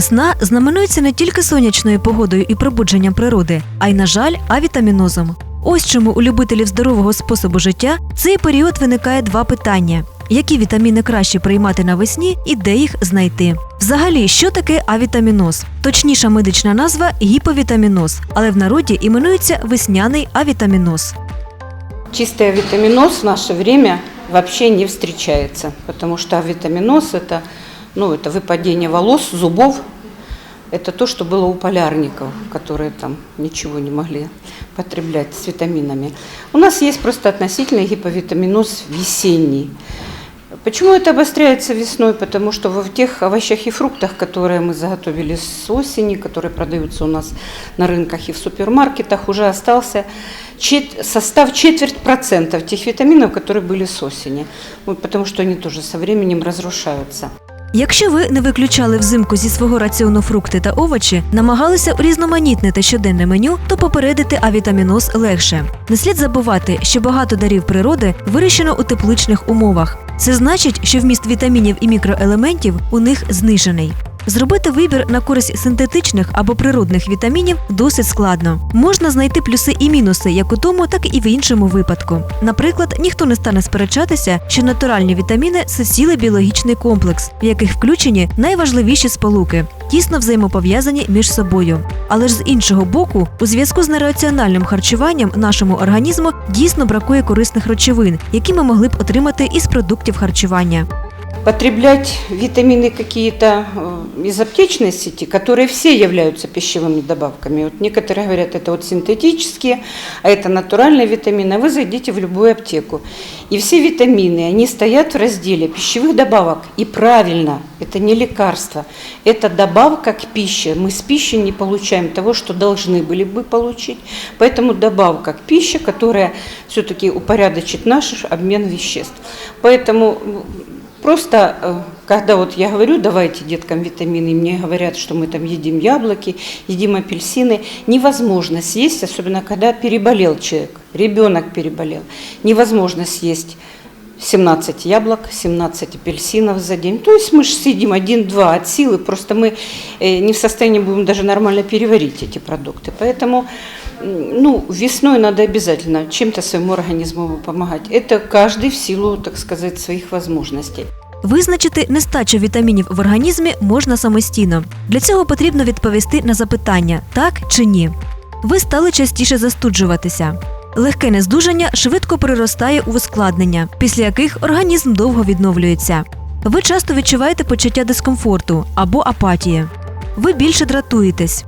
Весна знаменується не тільки сонячною погодою і пробудженням природи, а й, на жаль, авітамінозом. Ось чому у любителів здорового способу життя цей період виникає два питання: які вітаміни краще приймати навесні і де їх знайти? Взагалі, що таке авітаміноз? Точніша медична назва гіповітаміноз, але в народі іменується весняний авітаміноз. Чистый витаминоз в наше время вообще не встречается, потому что витаминоз это, ну, это выпадение волос, зубов. Это то, что было у полярников, которые там ничего не могли потреблять с витаминами. У нас есть просто относительный гиповитаминоз весенний. Почему это обостряется весной? Потому что в тех овощах и фруктах, которые мы заготовили с осени, которые продаются у нас на рынках и в супермаркетах, уже остался чет- состав четверть процентов тех витаминов, которые были с осени. Вот потому что они тоже со временем разрушаются. Якщо ви не виключали взимку зі свого раціону фрукти та овочі, намагалися урізноманітнити щоденне меню, то попередити авітаміноз легше. Не слід забувати, що багато дарів природи вирощено у тепличних умовах. Це значить, що вміст вітамінів і мікроелементів у них знижений. Зробити вибір на користь синтетичних або природних вітамінів досить складно. Можна знайти плюси і мінуси як у тому, так і в іншому випадку. Наприклад, ніхто не стане сперечатися, що натуральні вітаміни це цілий біологічний комплекс, в яких включені найважливіші сполуки, тісно взаємопов'язані між собою. Але ж з іншого боку, у зв'язку з нераціональним харчуванням нашому організму дійсно бракує корисних речовин, які ми могли б отримати із продуктів харчування. Потреблять витамины какие-то э, из аптечной сети, которые все являются пищевыми добавками. Вот некоторые говорят, это вот синтетические, а это натуральные витамины. А Вы зайдите в любую аптеку. И все витамины, они стоят в разделе пищевых добавок. И правильно, это не лекарство, это добавка к пище. Мы с пищи не получаем того, что должны были бы получить. Поэтому добавка к пище, которая все-таки упорядочит наш обмен веществ. Поэтому Просто, э, когда вот я говорю, давайте деткам витамины, и мне говорят, что мы там едим яблоки, едим апельсины, невозможно съесть, особенно когда переболел человек, ребенок переболел, невозможно съесть 17 яблок, 17 апельсинов за день. То есть мы же съедим один-два от силы, просто мы э, не в состоянии будем даже нормально переварить эти продукты. Поэтому ну, весной надо обязательно чем-то своему организму помогать. Это каждый в силу, так сказать, своих возможностей. Визначити нестачу вітамінів в організмі можна самостійно. Для цього потрібно відповісти на запитання так чи ні. Ви стали частіше застуджуватися. Легке нездужання швидко переростає у ускладнення, після яких організм довго відновлюється. Ви часто відчуваєте почуття дискомфорту або апатії. Ви більше дратуєтесь.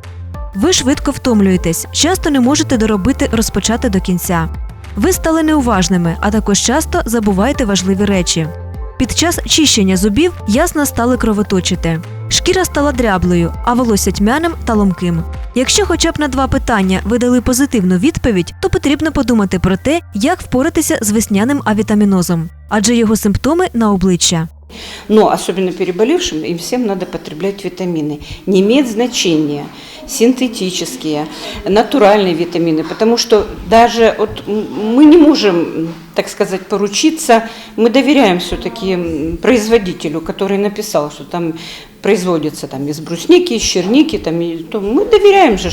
Ви швидко втомлюєтесь, часто не можете доробити розпочати до кінця. Ви стали неуважними, а також часто забуваєте важливі речі. Під час чищення зубів ясно стали кровоточити. Шкіра стала дряблою, а волосся тьмяним та ломким. Якщо хоча б на два питання ви дали позитивну відповідь, то потрібно подумати про те, як впоратися з весняним авітамінозом, адже його симптоми на обличчя. Но особенно переболевшим им всем надо потреблять витамины. Не имеет значения синтетические, натуральные витамины, потому что даже вот м, мы не можем, м, так сказать, поручиться, мы доверяем все-таки производителю, который написал, что там производится там, из брусники, из черники, там, и, то мы доверяем же.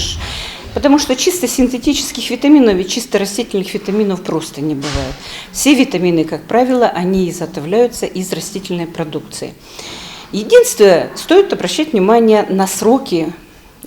Потому что чисто синтетических витаминов и чисто растительных витаминов просто не бывает. Все витамины, как правило, они изготовляются из растительной продукции. Единственное, стоит обращать внимание на сроки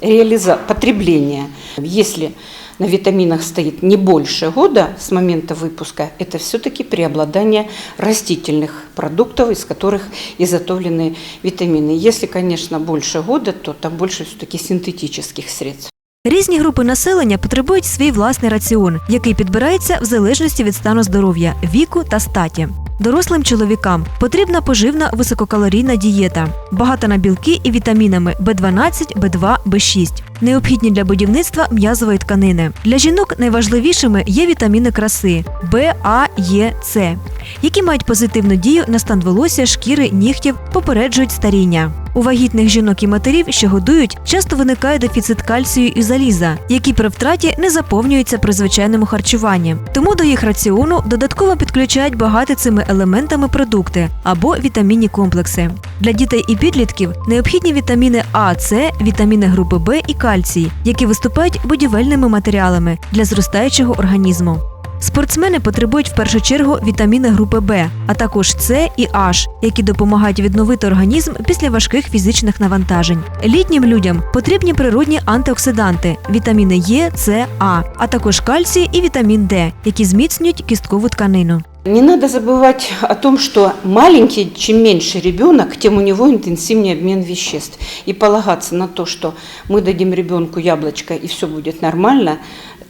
реализа... потребления. Если на витаминах стоит не больше года с момента выпуска, это все-таки преобладание растительных продуктов, из которых изготовлены витамины. Если, конечно, больше года, то там больше все-таки синтетических средств. Різні групи населення потребують свій власний раціон, який підбирається в залежності від стану здоров'я, віку та статі. Дорослим чоловікам потрібна поживна висококалорійна дієта, багата на білки і вітамінами В12, В2, В6, необхідні для будівництва м'язової тканини. Для жінок найважливішими є вітаміни краси В, А, Е, С, які мають позитивну дію на стан волосся, шкіри, нігтів, попереджують старіння. У вагітних жінок і матерів, що годують, часто виникає дефіцит кальцію і заліза, які при втраті не заповнюються при звичайному харчуванні. Тому до їх раціону додатково підключають багаті цими елементами продукти або вітамінні комплекси. Для дітей і підлітків необхідні вітаміни А, С, вітаміни групи Б і кальцій, які виступають будівельними матеріалами для зростаючого організму. Спортсмени потребують в першу чергу вітаміни групи Б, а також С і H, які допомагають відновити організм після важких фізичних навантажень. Літнім людям потрібні природні антиоксиданти вітаміни Е, С, А, а також кальцій і вітамін Д, які зміцнюють кісткову тканину. Не надо забывать о том, что маленький, чем меньше ребенок, тем у него интенсивнее обмен веществ. И полагаться на то, что мы дадим ребенку яблочко и все будет нормально,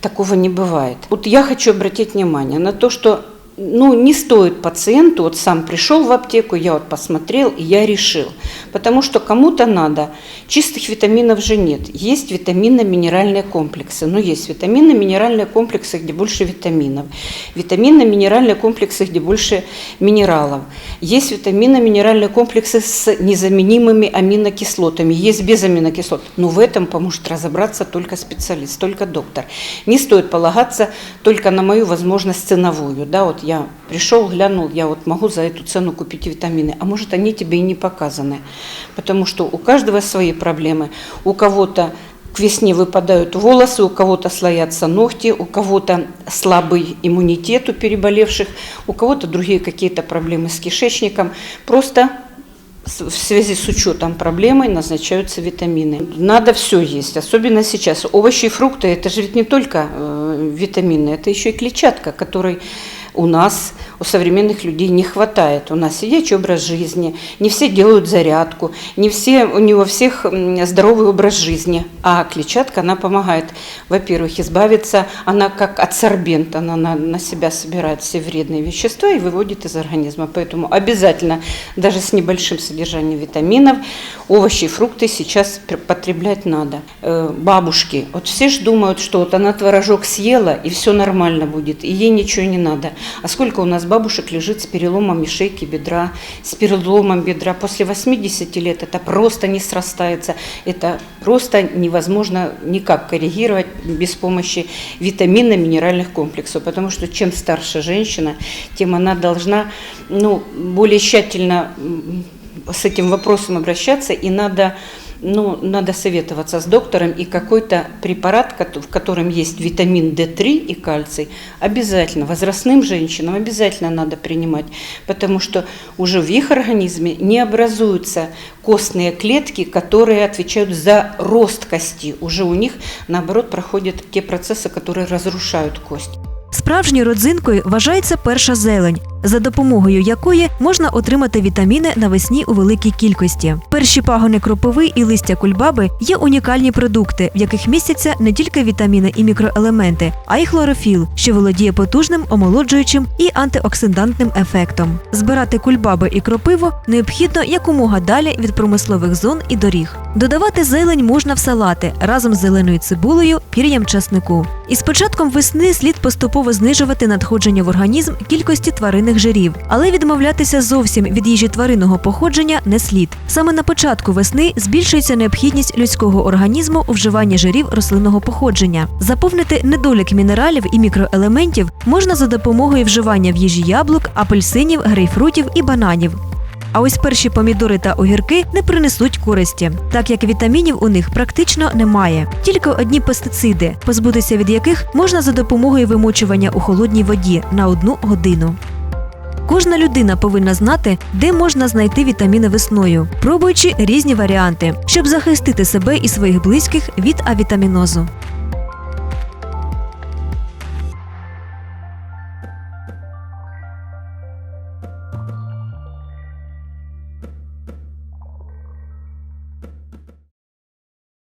такого не бывает. Вот я хочу обратить внимание на то, что ну, не стоит пациенту, вот сам пришел в аптеку, я вот посмотрел и я решил. Потому что кому-то надо, чистых витаминов же нет. Есть витаминно-минеральные комплексы, но есть витаминно-минеральные комплексы, где больше витаминов. Витаминно-минеральные комплексы, где больше минералов. Есть витаминно-минеральные комплексы с незаменимыми аминокислотами, есть без аминокислот. Но в этом поможет разобраться только специалист, только доктор. Не стоит полагаться только на мою возможность ценовую. Да, вот я пришел, глянул, я вот могу за эту цену купить витамины, а может они тебе и не показаны. Потому что у каждого свои проблемы. У кого-то к весне выпадают волосы, у кого-то слоятся ногти, у кого-то слабый иммунитет у переболевших, у кого-то другие какие-то проблемы с кишечником. Просто в связи с учетом проблемы назначаются витамины. Надо все есть, особенно сейчас. Овощи и фрукты, это же ведь не только э, витамины, это еще и клетчатка, которой у нас, у современных людей не хватает. У нас сидячий образ жизни, не все делают зарядку, не все, у него всех здоровый образ жизни. А клетчатка, она помогает, во-первых, избавиться, она как адсорбент, она на, на себя собирает все вредные вещества и выводит из организма. Поэтому обязательно, даже с небольшим содержанием витаминов, овощи и фрукты сейчас потреблять надо. Э, Бабушки, вот все же думают, что вот она творожок съела и все нормально будет, и ей ничего не надо. А сколько у нас бабушек лежит с переломами шейки бедра, с переломом бедра. После 80 лет это просто не срастается. Это просто невозможно никак коррегировать без помощи витаминно-минеральных комплексов. Потому что чем старше женщина, тем она должна ну, более тщательно с этим вопросом обращаться. И надо ну, надо советоваться с доктором, и какой-то препарат, кото- в котором есть витамин D3 и кальций, обязательно, возрастным женщинам обязательно надо принимать, потому что уже в их организме не образуются костные клетки, которые отвечают за рост кости. Уже у них, наоборот, проходят те процессы, которые разрушают кость. Справжньою родзинкою вважається перша зелень, за допомогою якої можна отримати вітаміни навесні у великій кількості. Перші пагони кропиви і листя кульбаби є унікальні продукти, в яких містяться не тільки вітаміни і мікроелементи, а й хлорофіл, що володіє потужним омолоджуючим і антиоксидантним ефектом. Збирати кульбаби і кропиво необхідно якомога далі від промислових зон і доріг. Додавати зелень можна в салати разом з зеленою цибулею, пір'ям часнику. І з початком весни слід поступово знижувати надходження в організм кількості тваринних жирів, але відмовлятися зовсім від їжі тваринного походження не слід. Саме на початку весни збільшується необхідність людського організму у вживанні жирів рослинного походження. Заповнити недолік мінералів і мікроелементів можна за допомогою вживання в їжі яблук, апельсинів, грейпфрутів і бананів. А ось перші помідори та огірки не принесуть користі, так як вітамінів у них практично немає. Тільки одні пестициди, позбутися від яких можна за допомогою вимочування у холодній воді на одну годину. Кожна людина повинна знати, де можна знайти вітаміни весною, пробуючи різні варіанти, щоб захистити себе і своїх близьких від авітамінозу.